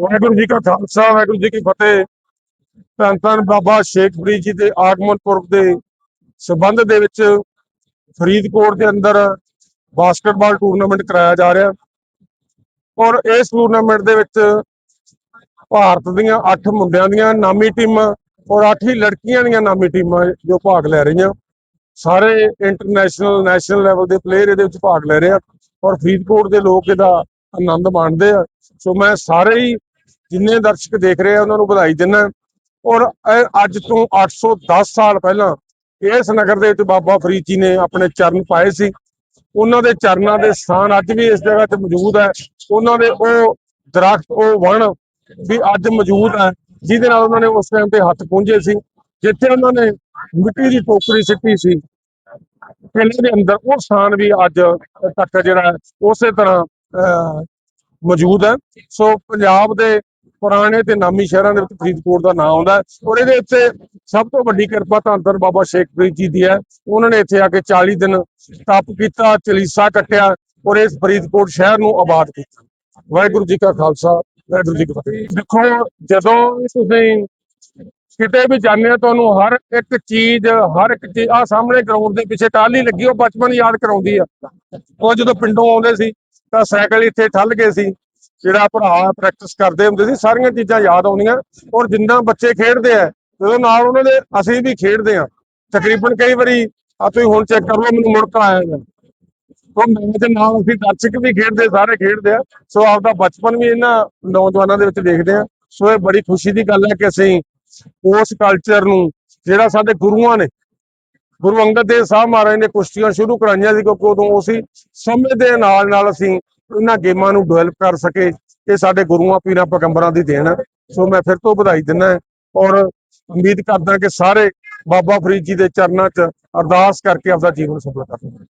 ਵਾਹਿਗੁਰੂ ਜੀ ਕਾ ਖਾਲਸਾ, ਵਾਹਿਗੁਰੂ ਜੀ ਕੀ ਫਤਿਹ। ਧੰਨ ਧੰਨ ਬਾਬਾ ਸ਼ੇਖ ਫਰੀਦ ਜੀ ਦੇ ਆਗਮਨ ਪੁਰਬ ਦੇ ਸਬੰਧ ਦੇ ਵਿੱਚ ਫਰੀਦਕੋਟ ਦੇ ਅੰਦਰ ਬਾਸਕਟਬਾਲ ਟੂਰਨਾਮੈਂਟ ਕਰਾਇਆ ਜਾ ਰਿਹਾ। ਔਰ ਇਸ ਟੂਰਨਾਮੈਂਟ ਦੇ ਵਿੱਚ ਭਾਰਤ ਦੀਆਂ 8 ਮੁੰਡਿਆਂ ਦੀਆਂ ਨਾਮੀ ਟੀਮਾਂ ਔਰ 8 ਹੀ ਲੜਕੀਆਂ ਦੀਆਂ ਨਾਮੀ ਟੀਮਾਂ ਜੋ ਭਾਗ ਲੈ ਰਹੀਆਂ। ਸਾਰੇ ਇੰਟਰਨੈਸ਼ਨਲ ਨੈਸ਼ਨਲ ਲੈਵਲ ਦੇ ਪਲੇਅਰ ਇਹਦੇ ਵਿੱਚ ਭਾਗ ਲੈ ਰਹੇ ਆ ਔਰ ਫਰੀਦਕੋਟ ਦੇ ਲੋਕ ਇਹਦਾ ਆਨੰਦ ਮਾਣਦੇ ਆ। ਸੋ ਮੈਂ ਸਾਰੇ ਹੀ ਜਿੰਨੇ ਦਰਸ਼ਕ ਦੇਖ ਰਹੇ ਆ ਉਹਨਾਂ ਨੂੰ ਵਧਾਈ ਦਿੰਦਾ ਔਰ ਅੱਜ ਤੋਂ 810 ਸਾਲ ਪਹਿਲਾਂ ਇਸ ਨਗਰ ਦੇ ਵਿੱਚ ਬਾਬਾ ਫਰੀਦ ਜੀ ਨੇ ਆਪਣੇ ਚਰਨ ਪਾਏ ਸੀ। ਉਹਨਾਂ ਦੇ ਚਰਨਾਂ ਦੇ ਸਥਾਨ ਅੱਜ ਵੀ ਇਸ ਜਗ੍ਹਾ ਤੇ ਮੌਜੂਦ ਹੈ। ਉਹਨਾਂ ਦੇ ਉਹ ਦਰਖਤ ਉਹ ਵਣ ਵੀ ਅੱਜ ਮੌਜੂਦ ਹੈ ਜਿਹਦੇ ਨਾਲ ਉਹਨਾਂ ਨੇ ਉਸ ਟਾਈਮ ਤੇ ਹੱਥ ਪੂੰਝੇ ਸੀ। ਜਿੱਥੇ ਉਹਨਾਂ ਨੇ ਮਿੱਟੀ ਦੀ ਟੋਕਰੀ ਸਿੱਟੀ ਸੀ ਕਿਲੇ ਦੇ ਅੰਦਰ ਉਹ ਸਥਾਨ ਵੀ ਅੱਜ ਤੱਕ ਜਿਹੜਾ ਉਸੇ ਤਰ੍ਹਾਂ ਅਹ, ਮੌਜੂਦ ਹੈ। ਸੋ ਪੰਜਾਬ ਦੇ ਪੁਰਾਣੇ ਤੇ ਨਾਮੀ ਸ਼ਹਿਰਾਂ ਦੇ ਵਿੱਚ ਫਰੀਦਕੋਟ ਦਾ ਨਾਮ ਆਉਂਦਾ ਔਰ ਇਹਦੇ ਉੱਤੇ ਸਭ ਤੋਂ ਵੱਡੀ ਕਿਰਪਾ ਧੰਨ ਧੰਨ ਬਾਬਾ ਸ਼ੇਖ ਫਰੀਦ ਜੀ ਦੀ ਹੈ। ਉਹਨਾਂ ਨੇ ਇੱਥੇ ਆ ਕੇ 40 ਦਿਨ ਤਪ ਕੀਤਾ, ਚਲੀਸਾ ਕੱਟਿਆ ਔਰ ਇਸ ਫਰੀਦਕੋਟ ਸ਼ਹਿਰ ਨੂੰ ਆਬਾਦ ਕੀਤਾ। ਵਾਹਿਗੁਰੂ ਜੀ ਕਾ ਖਾਲਸਾ, ਵਾਹਿਗੁਰੂ ਜੀ ਕੀ ਫਤਿਹ। ਦੇਖੋ, ਜਦੋਂ ਤੁਸੀਂ ਕਿਤੇ ਵੀ ਜਾਂਦੇ ਹੋ, ਤੁਹਾਨੂੰ ਹਰ ਇੱਕ ਚੀਜ਼, ਹਰ ਇੱਕ ਚੀਜ਼ ਆ ਸਾਹਮਣੇ ਗਰਾਊਂਡ ਦੇ ਪਿੱਛੇ ਟਾਲੀ ਲੱਗੀ, ਉਹ ਬਚਪਨ ਯਾਦ ਕਰਾਉਂਦੀ ਆ। ਉਹ ਜਦੋਂ ਪਿੰਡੋਂ ਆਉਂਦੇ ਸੀ, ਤਾਂ ਸਾਈਕਲ ਇੱਥੇ ਠੱਲ ਗਏ ਸੀ। ਜਿਹੜਾ ਭਰਾ ਪ੍ਰੈਕਟਿਸ ਕਰਦੇ ਹੁੰਦੇ ਸੀ, ਸਾਰੀਆਂ ਚੀਜ਼ਾਂ ਯਾਦ ਆਉਂਦੀਆਂ ਔਰ ਜਿੰਨਾ ਬੱਚੇ ਖੇਡਦੇ ਆ ਜਦੋਂ ਨਾਲ ਉਹਨਾਂ ਦੇ ਅਸੀਂ ਵੀ ਖੇਡਦੇ ਆ। ਤਕਰੀਬਨ ਕਈ ਵਾਰੀ ਆ ਤੁਸੀਂ ਹੁਣ ਚੈੱਕ ਕਰ ਲਓ, ਮੈਨੂੰ ਮੁੜਕਾ ਆਇਆ ਹੈ ਉਹ ਮੇਰੇ ਦੇ ਨਾਲ ਅਸੀਂ ਦਰਸ਼ਕ ਵੀ ਖੇਡਦੇ, ਸਾਰੇ ਖੇਡਦੇ ਆ। ਸੋ ਆਪਦਾ ਬਚਪਨ ਵੀ ਇਹਨਾਂ ਨੌਜਵਾਨਾਂ ਦੇ ਵਿੱਚ ਦੇਖਦੇ ਆ। ਸੋ ਇਹ ਬੜੀ ਖੁਸ਼ੀ ਦੀ ਗੱਲ ਹੈ ਕਿ ਅਸੀਂ ਉਸ ਕਲਚਰ ਨੂੰ, ਜਿਹੜਾ ਸਾਡੇ ਗੁਰੂਆਂ ਨੇ, ਗੁਰੂ ਅੰਗਦ ਦੇਵ ਸਾਹਿਬ ਮਹਾਰਾਜ ਨੇ ਕੁਸ਼ਤੀਆਂ ਸ਼ੁਰੂ ਕਰਾਈਆਂ ਸੀ, ਕਿਉਂਕਿ ਉਦੋਂ ਉਸੇ ਸਮੇਂ ਦੇ ਨਾਲ ਨਾਲ ਅਸੀਂ ਇਹਨਾਂ ਗੇਮਾਂ ਨੂੰ ਡਿਵੈਲਪ ਕਰ ਸਕੇ ਇਹ ਸਾਡੇ ਗੁਰੂਆਂ, ਪੀਰਾਂ, ਪੈਗੰਬਰਾਂ ਦੀ ਦੇਣ। ਹੈ ਸੋ ਮੈਂ ਫਿਰ ਤੋਂ ਵਧਾਈ ਦਿੰਦਾ ਔਰ ਉਮੀਦ ਕਰਦਾ ਕਿ ਸਾਰੇ ਬਾਬਾ ਫਰੀਦ ਜੀ ਦੇ ਚਰਨਾਂ 'ਚ ਅਰਦਾਸ ਕਰਕੇ ਆਪਦਾ ਜੀਵਨ ਸਫਲ ਕਰਨ